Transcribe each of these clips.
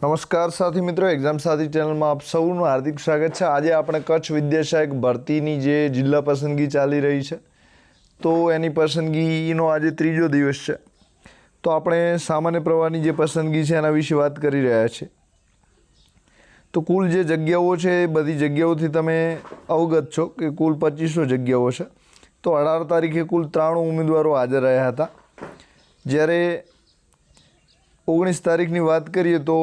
નમસ્કાર સાથી મિત્રો એક્ઝામ સાથી ચેનલમાં આપ સૌનું હાર્દિક સ્વાગત છે. આજે આપણે કચ્છ વિદ્યાશાયક ભરતીની જે જિલ્લા પસંદગી ચાલી રહી છે, તો એની પસંદગીનો આજે ત્રીજો દિવસ છે. તો આપણે સામાન્ય પ્રવાહની જે પસંદગી છે, એના વિશે વાત કરી રહ્યા છીએ. તો કુલ જે જગ્યાઓ છે, એ બધી જગ્યાઓથી તમે અવગત છો કે કુલ પચીસો જગ્યાઓ છે. તો અઢાર તારીખે કુલ ત્રાણું ઉમેદવારો હાજર રહ્યા હતા. જ્યારે ઓગણીસ તારીખની વાત કરીએ તો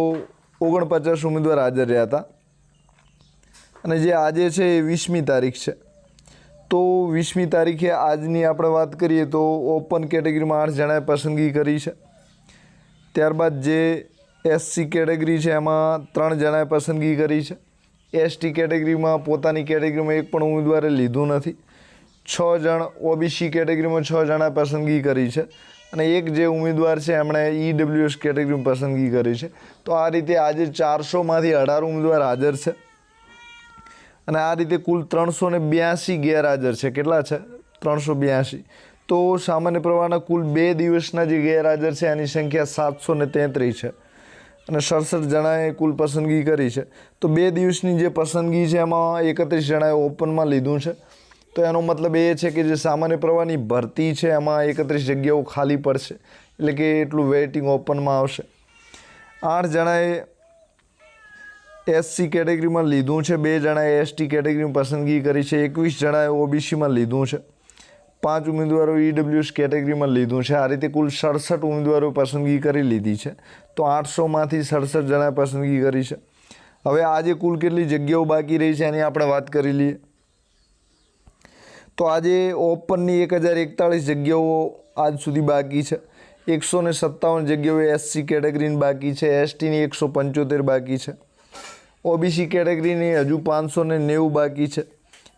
ઓગણપચાસ ઉમેદવાર હાજર રહ્યા હતા. અને જે આજે છે એ વીસમી તારીખ છે. તો વીસમી તારીખે આજની આપણે વાત કરીએ તો ઓપન કેટેગરીમાં આઠ જણાએ પસંદગી કરી છે. ત્યારબાદ જે એસસી કેટેગરી છે એમાં ત્રણ જણાએ પસંદગી કરી છે. એસટી કેટેગરીમાં પોતાની કેટેગરીમાં એક પણ ઉમેદવારે લીધું નથી. છ જણ ઓબીસી કેટેગરીમાં છ જણાએ પસંદગી કરી છે. અને એક જે ઉમેદવાર છે, એમણે ઈડબ્લ્યુએસ કેટેગરીમાં પસંદગી કરી છે. તો આ રીતે આજે ચારસોમાંથી અઢાર ઉમેદવાર હાજર છે. અને આ રીતે કુલ ત્રણસો ને બ્યાસી ગેરહાજર છે. કેટલા છે? ત્રણસો બ્યાસી. તો સામાન્ય પ્રવાહના કુલ બે દિવસના જે ગેરહાજર છે, એની સંખ્યા સાતસો ને તેત્રીસ છે. અને સડસઠ જણાએ કુલ પસંદગી કરી છે. તો બે દિવસની જે પસંદગી છે, એમાં એકત્રીસ જણાએ ઓપનમાં લીધું છે. તો એનો મતલબ એ છે કે જે સામાન્ય પ્રવાહની ભરતી છે, એમાં એકત્રીસ જગ્યાઓ ખાલી પડશે. એટલે કે એટલું વેઇટિંગ ઓપનમાં આવશે. આઠ જણાએ એસસી કેટેગરીમાં લીધું છે, બે જણાએ એસટી કેટેગરીમાં પસંદગી કરી છે, એકવીસ જણાએ ઓબીસીમાં લીધું છે. પાંચ ઉમેદવારો ઈડબ્લ્યુએસ કેટેગરીમાં લીધું છે. આ રીતે કુલ સડસઠ ઉમેદવારો પસંદગી કરી લીધી છે. તો આઠસોમાંથી સડસઠ જણાએ પસંદગી કરી છે. હવે આજે કુલ કેટલી જગ્યાઓ બાકી રહી છે, એની આપણે વાત કરી લઈએ. તો આજે ઓપનની એક હજાર એકતાળીસ જગ્યાઓ આજ સુધી બાકી છે. એકસો ને સત્તાવન જગ્યાઓ એસસી કેટેગરીની બાકી છે. એસટીની એકસો પંચોતેર બાકી છે. ઓબીસી કેટેગરીની હજુ પાંચસો ને નેવું બાકી છે.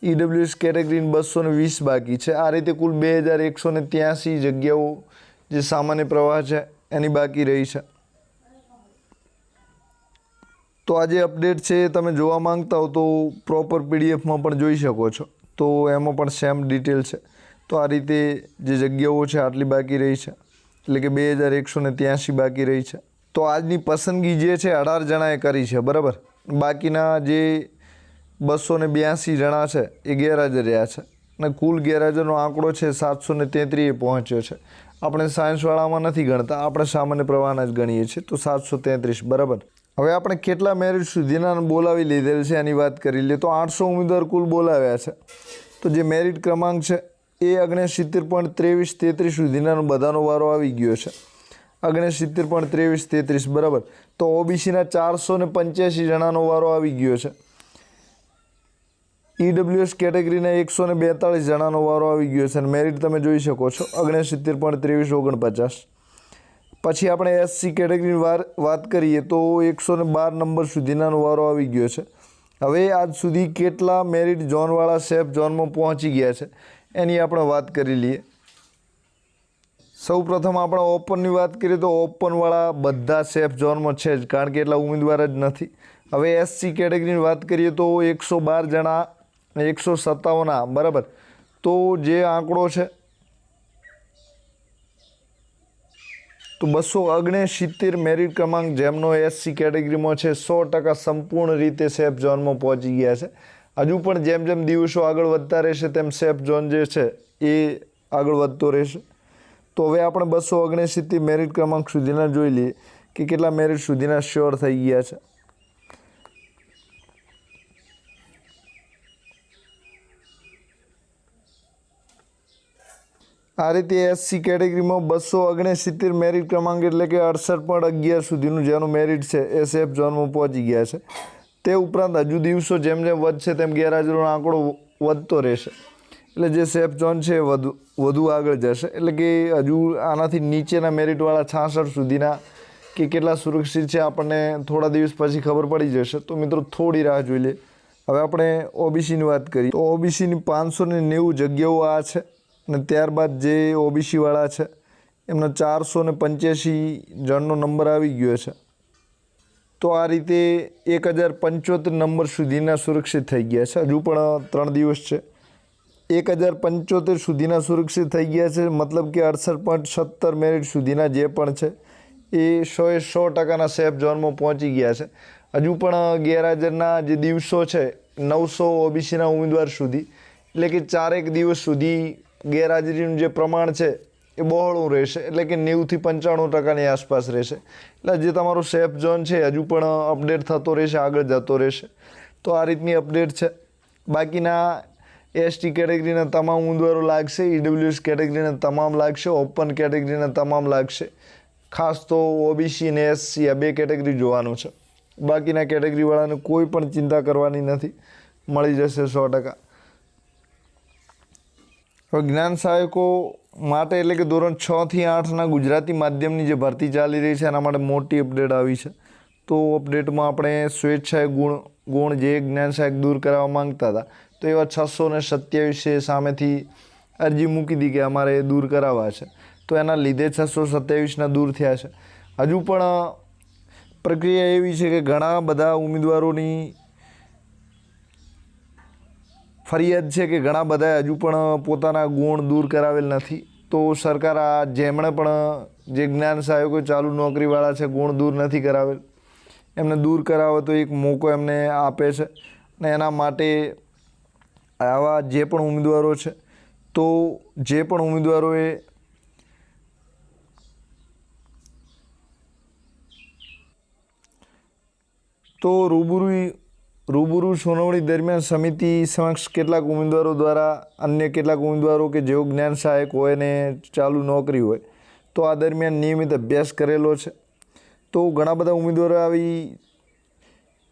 ઈડબ્લ્યુએસ કેટેગરીની બસો ને વીસ બાકી છે. આ રીતે કુલ બે હજાર એકસો ને ત્યાંસી જગ્યાઓ જે સામાન્ય પ્રવાહ છે, એની બાકી રહી છે. તો આ જે અપડેટ છે તમે જોવા માંગતા હો તો પ્રોપર પીડીએફમાં પણ જોઈ શકો છો. તો એમાં પણ સેમ ડિટેલ છે. તો આ રીતે જે જગ્યાઓ છે આટલી બાકી રહી છે. એટલે કે બે હજાર એકસો ને ત્યાંસી બાકી રહી છે. તો આજની પસંદગી જે છે અઢાર જણાએ કરી છે, બરાબર? બાકીના જે બસો ને બ્યાસી જણા છે એ ગેરહાજર રહ્યા છે. અને કુલ ગેરહાજરનો આંકડો છે સાતસો ને તેત્રીએ પહોંચ્યો છે. આપણે સાયન્સવાળામાં નથી ગણતા, આપણે સામાન્ય પ્રવાહના જ ગણીએ છીએ. તો સાતસો તેત્રીસ, બરાબર? હવે આપણે કેટલા મેરિટ સુધીના બોલાવી લીધેલ છે એની વાત કરી લઈએ. તો આઠસો ઉમેદવાર કુલ બોલાવ્યા છે. તો જે મેરિટ ક્રમાંક છે એ અગણ્યા સિત્તેર પોઈન્ટ ત્રેવીસ તેત્રીસ સુધીના બધાનો વારો આવી ગયો છે. અગણ્યા સિત્તેર પોઈન્ટ ત્રેવીસ તેત્રીસ, બરાબર. તો ઓબીસીના ચારસો ને પંચ્યાસી જણાનો વારો આવી ગયો છે. ઈડબ્લ્યુએસ કેટેગરીના એકસો ને બેતાળીસ જણાનો વારો આવી ગયો છે. અને મેરિટ તમે જોઈ શકો છો અગણ્યા સિત્તેર પોઈન્ટ ત્રેવીસ ઓગણપચાસ. પછી આપણે એસસી કેટેગરીની વાર વાત કરીએ તો એકસો ને બાર નંબર સુધીનાનો વારો આવી ગયો છે. હવે આજ સુધી કેટલા મેરિટ ઝોનવાળા સેફ ઝોનમાં પહોંચી ગયા છે એની આપણે વાત કરી લઈએ. સૌ પ્રથમ આપણે ઓપનની વાત કરીએ તો ઓપનવાળા બધા સેફ ઝોનમાં છે જ, કારણ કે એટલા ઉમેદવાર જ નથી. હવે એસસી કેટેગરીની વાત કરીએ તો એકસો બાર જણા, એકસો સત્તાવન બરાબર? તો જે આંકડો છે તો બસો ઓગણસિત્તેર મેરિટ ક્રમાંક જેમનો એસસી કેટેગરીમાં છે, સો ટકા સંપૂર્ણ રીતે સેફ ઝોનમાં પહોંચી ગયા છે. હજુ પણ જેમ જેમ દિવસો આગળ વધતા રહેશે, તેમ સેફ ઝોન જે છે, એ આગળ વધતો રહેશે. તો હવે આપણે બસો ઓગણસિત્તેર મેરિટ ક્રમાંક સુધીના જોઈ લઈએ કે કેટલા મેરિટ સુધીના શ્યોર થઈ ગયા છે. આ રીતે એસસી કેટેગરીમાં બસો ઓગણસિત્તેર મેરિટ ક્રમાંક એટલે કે અડસઠ પોઈન્ટ અગિયાર સુધીનું જેનું મેરિટ છે એ સેફ ઝોનમાં પહોંચી ગયા છે. તે ઉપરાંત હજુ દિવસો જેમ જેમ વધશે તેમ ગેરહાજરીનો આંકડો વધતો રહેશે. એટલે જે સેફ ઝોન છે એ વધુ વધુ આગળ જશે. એટલે કે હજુ આનાથી નીચેના મેરિટવાળા છાસઠ સુધીના કે કેટલા સુરક્ષિત છે આપણને થોડા દિવસ પછી ખબર પડી જશે. તો મિત્રો થોડી રાહ જોઈ લે. હવે આપણે ઓબીસીની વાત કરીએ. તો ઓબીસીની પાંચસો ને નેવું જગ્યાઓ આ છે. અને ત્યારબાદ જે ઓબીસીવાળા છે, એમનો ચારસો ને પંચ્યાસી જણનો નંબર આવી ગયો છે. તો આ રીતે એક હજાર પંચોતેર નંબર સુધીના સુરક્ષિત થઈ ગયા છે. હજુ પણ ત્રણ દિવસ છે. એક હજાર પંચોતેર સુધીના સુરક્ષિત થઈ ગયા છે, મતલબ કે અડસઠ પોઈન્ટ સત્તર મેરિટ સુધીના જે પણ છે, એ સોએ સો ટકાના સેફ ઝોનમાં પહોંચી ગયા છે. હજુ પણ ગેરહાજરના જે દિવસો છે, નવસો ઓબીસીના ઉમેદવાર સુધી, એટલે કે ચારેક દિવસ સુધી ગેરહાજરીનું જે પ્રમાણ છે એ બહોળું રહેશે, એટલે કે નેવુંથી પંચાણું ટકાની આસપાસ રહેશે. એટલે જે તમારો સેફ ઝોન છે, હજુ પણ અપડેટ થતો રહેશે, આગળ જતો રહેશે. તો આ રીતની અપડેટ છે. બાકીના એસટી કેટેગરીના તમામ ઉમેદવારો લાગશે ઈડબ્લ્યુએસ કેટેગરીના તમામ લાગશે ઓપન કેટેગરીના તમામ લાગશે. ખાસ તો ઓબીસી અને એસસી આ બે કેટેગરી જોવાનું છે. બાકીના કેટેગરીવાળાને કોઈ પણ ચિંતા કરવાની નથી. મળી જશે સો ટકા. હવે જ્ઞાન સહાયકો માટે એટલે કે ધોરણ છ થી આઠના ગુજરાતી માધ્યમની જે ભરતી ચાલી રહી છે, એના માટે મોટી અપડેટ આવી છે. તો અપડેટમાં આપણે સ્વેચ્છાએ ગુણ ગુણ જે જ્ઞાન સહાયક દૂર કરાવવા માંગતા હતા, તો એવા છસો ને સત્યાવીસે સામેથી અરજી મૂકી દીધી કે અમારે દૂર કરાવવા છે. તો એના લીધે છસો સત્યાવીસના દૂર થયા છે. હજુ પણ પ્રક્રિયા એવી છે કે ઘણા બધા ઉમેદવારોની ફરિયાદ છે કે ઘણા બધા હજુ પણ પોતાના ગુણ દૂર કરાવેલ નથી. તો સરકાર આ જેમણે પણ જે જ્ઞાન સહાયકો ચાલુ નોકરીવાળા છે, ગુણ દૂર નથી કરાવેલ. એમને દૂર કરાવે તો એક મોકો એમને આપે છે ને એના માટે આવા જે પણ ઉમેદવારો છે, તો જે પણ ઉમેદવારોએ તો રૂબરૂ રૂબરૂ સુનાવણી દરમિયાન સમિતિ સમક્ષ કેટલાક ઉમેદવારો દ્વારા અન્ય કેટલાક ઉમેદવારો કે જેઓ જ્ઞાન સહાયક હોય ને ચાલુ નોકરી હોય, તો આ દરમિયાન નિયમિત અભ્યાસ કરેલો છે. તો ઘણા બધા ઉમેદવારો આવી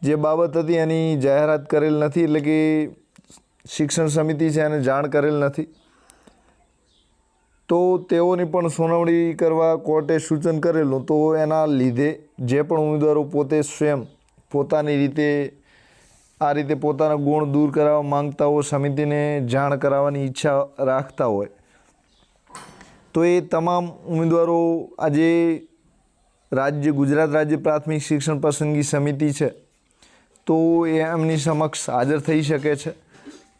જે બાબત હતી એની જાહેરાત કરેલ નથી, એટલે કે શિક્ષણ સમિતિ છે એને જાણ કરેલ નથી. તો તેઓની પણ સુનાવણી કરવા કોર્ટે સૂચન કરેલું, તો એના લીધે જે પણ ઉમેદવારો પોતે સ્વયં પોતાની રીતે આ રીતે પોતાના ગુણ દૂર કરાવવા માંગતા હોય, સમિતિને જાણ કરાવવાની ઈચ્છા રાખતા હોય. તો એ તમામ ઉમેદવારો આજે રાજ્ય, ગુજરાત રાજ્ય પ્રાથમિક શિક્ષણ પસંદગી સમિતિ છે. તો એ એમની સમક્ષ હાજર થઈ શકે છે.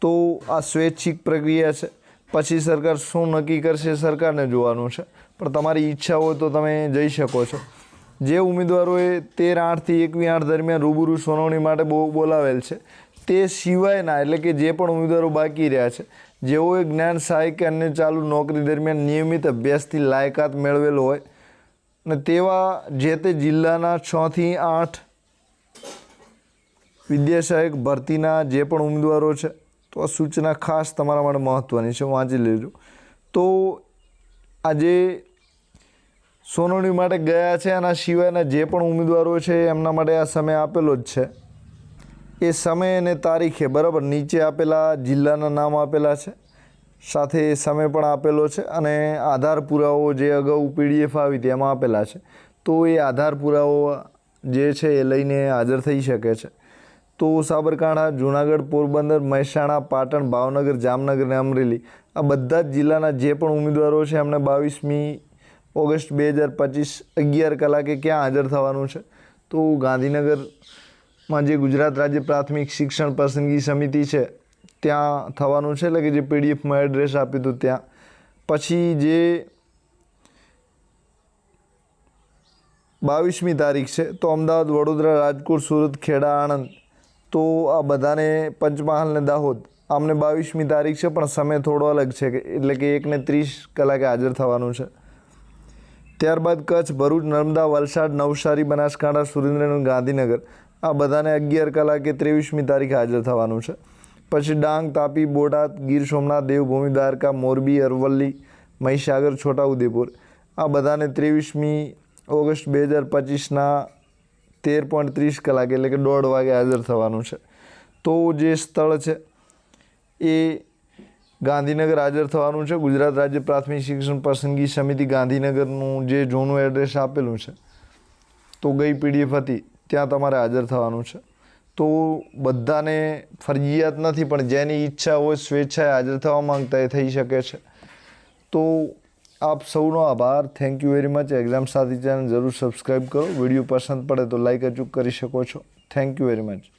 તો આ સ્વૈચ્છિક પ્રક્રિયા છે. પછી સરકાર શું નક્કી કરશે, સરકારને જોવાનું છે. પણ તમારી ઈચ્છા હોય તો તમે જઈ શકો છો. જે ઉમેદવારોએ તેર આઠથી એકવી આઠ દરમિયાન રૂબરૂ સુનાવણી માટે બહુ બોલાવેલ છે, તે સિવાયના એટલે કે જે પણ ઉમેદવારો બાકી રહ્યા છે, જેઓએ જ્ઞાન સહાય કે અન્ય ચાલુ નોકરી દરમિયાન નિયમિત અભ્યાસથી લાયકાત મેળવેલો હોય, અને તેવા જે તે જિલ્લાના છથી આઠ વિદ્યા સહાયક ભરતીના જે પણ ઉમેદવારો છે, તો આ સૂચના ખાસ તમારા માટે મહત્ત્વની છે વાંચી લેજો તો આજે સોનવણી માટે ગયા છે આના સિવાયના જે પણ ઉમેદવારો છે એમના માટે આ સમય આપેલો જ છે. એ સમય અને તારીખે બરાબર નીચે આપેલા, જિલ્લાના નામ આપેલા છે. સાથે સમય પણ આપેલો છે અને આધાર પુરાવો જે અગાઉ પીડીએફ આવી હતી એમાં આપેલા છે. તો એ આધાર પુરાવો જે છે એ લઈને હાજર થઈ શકે છે. તો સાબરકાંઠા, જુનાગઢ, પોરબંદર, મહેસાણા, પાટણ, ભાવનગર, જામનગર અને અમરેલી આ બધા જ જિલ્લાના જે પણ ઉમેદવારો છે એમને બાવીસમી ઓગસ્ટ બે હજાર પચીસ અગિયાર કલાકે ક્યાં હાજર થવાનું છે? તો ગાંધીનગરમાં જે ગુજરાત રાજ્ય પ્રાથમિક શિક્ષણ પસંદગી સમિતિ છે, ત્યાં થવાનું છે? એટલે કે જે પીડીએફમાં એડ્રેસ આપ્યું હતું ત્યાં. પછી જે બાવીસમી તારીખ છે, તો અમદાવાદ, વડોદરા, રાજકોટ, સુરત, ખેડા, આણંદ. તો આ બધાને પંચમહાલ ને દાહોદ. આમને બાવીસમી તારીખ છે, પણ સમય થોડો અલગ છે એટલે કે એકને ત્રીસ કલાકે હાજર થવાનું છે. ત્યારબાદ કચ્છ, ભરૂચ, નર્મદા, વલસાડ, નવસારી, બનાસકાંઠા, સુરેન્દ્રનગર, ગાંધીનગર. આ બધાને અગિયાર કલાકે ત્રેવીસમી તારીખે હાજર થવાનું છે. પછી ડાંગ, તાપી, બોટાદ, ગીર સોમનાથ, દેવભૂમિ, દ્વારકા, મોરબી, અરવલ્લી, મહીસાગર, છોટાઉદેપુર. આ બધાને ત્રેવીસમી ઓગસ્ટ બે હજાર પચીસના તેર પોઈન્ટ ત્રીસ કલાકે એટલે કે દોઢ વાગે હાજર થવાનું છે. તો જે સ્થળ છે એ ગાંધીનગર હાજર થવાનું છે. ગુજરાત રાજ્ય પ્રાથમિક શિક્ષણ પસંદગી સમિતિ ગાંધીનગરનું જે જૂનું એડ્રેસ આપેલું છે, તો ગઈ પીડીએફ હતી, ત્યાં તમારે હાજર થવાનું છે. તો બધાને ફરજિયાત નથી, પણ જેની ઈચ્છા હોય, સ્વેચ્છાએ હાજર થવા માંગતા એ થઈ શકે છે. તો આપ સૌનો આભાર. Thank you very much exam Sathi channel જરૂર સબસ્ક્રાઈબ કરો. વીડિયો પસંદ પડે તો લાઈક અચૂક કરી શકો છો. Thank you very much